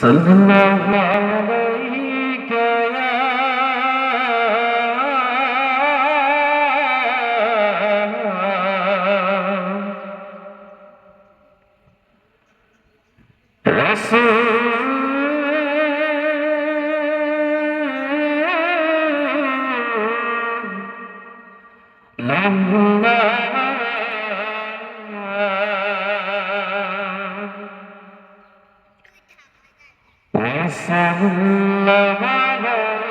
صلى الله وسلم عليك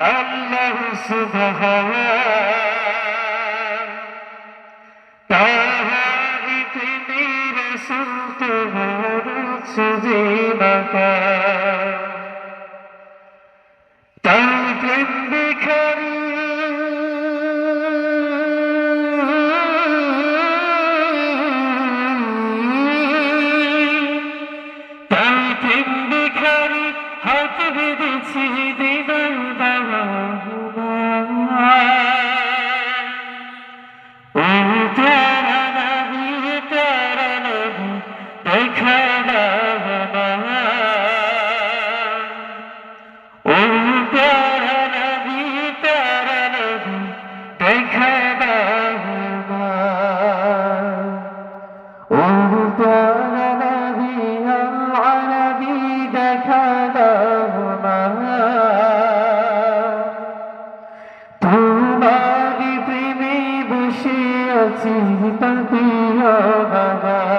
Allah subhanahu wa ta'ala Blimbikari তোমার প্রেমে বসে আছি তাকিয়া বাবা।